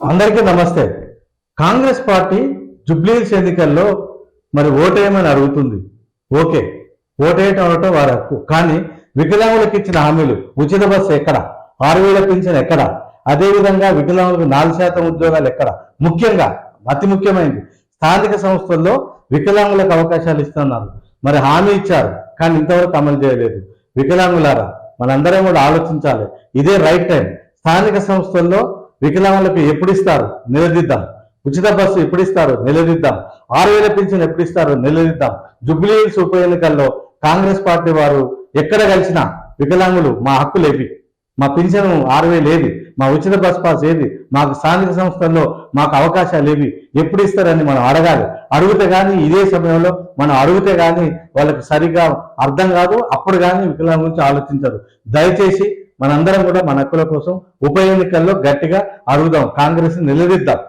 అందరికీ నమస్తే. కాంగ్రెస్ పార్టీ జుబ్లీహిల్స్ ఎన్నికల్లో మరి ఓటేయమని అడుగుతుంది. ఓకే ఓటేయటం అవటం వారి హక్కు. కానీ వికలాంగులకు ఇచ్చిన హామీలు ఉచిత బస్సు ఎక్కడ? ఆరు వేల పింఛన్ ఎక్కడ? అదేవిధంగా వికలాంగులకు నాలుగు శాతం ఉద్యోగాలు ఎక్కడ? ముఖ్యంగా అతి ముఖ్యమైనది స్థానిక సంస్థల్లో వికలాంగులకు అవకాశాలు ఇస్తున్నారు. మరి హామీ ఇచ్చారు కానీ ఇంతవరకు అమలు చేయలేదు. వికలాంగులారా మనందరం కూడా ఆలోచించాలి. ఇదే రైట్ టైం. స్థానిక సంస్థల్లో వికలాంగులకు ఎప్పుడు ఇస్తారు నిలదీద్దాం. ఉచిత బస్సు ఎప్పుడు ఇస్తారు నిలదీద్దాం. ఆరు వేల పింఛన్ ఎప్పుడు ఇస్తారు నిలదీద్దాం. జుబ్లీ హిల్స్ ఉప ఎన్నికల్లో కాంగ్రెస్ పార్టీ వారు ఎక్కడ కలిసినా వికలాంగులు మా హక్కు ఏవి మా పింఛను ఆరు వేలు ఏది? మా ఉచిత బస్ పాస్ ఏది? మాకు స్థానిక సంస్థల్లో మాకు అవకాశాలు ఏవి ఎప్పుడు ఇస్తారని మనం అడగాలి. అడిగితే కానీ ఇదే సమయంలో మనం అడిగితే కానీ వాళ్ళకి సరిగా అర్థం కాదు. అప్పుడు కానీ వికలాంగుల గురించి ఆలోచించరు. దయచేసి మనందరం కూడా మన హక్కుల కోసం ఉప ఎన్నికల్లో గట్టిగా అడుగుదాం కాంగ్రెస్ నిలదీద్దాం.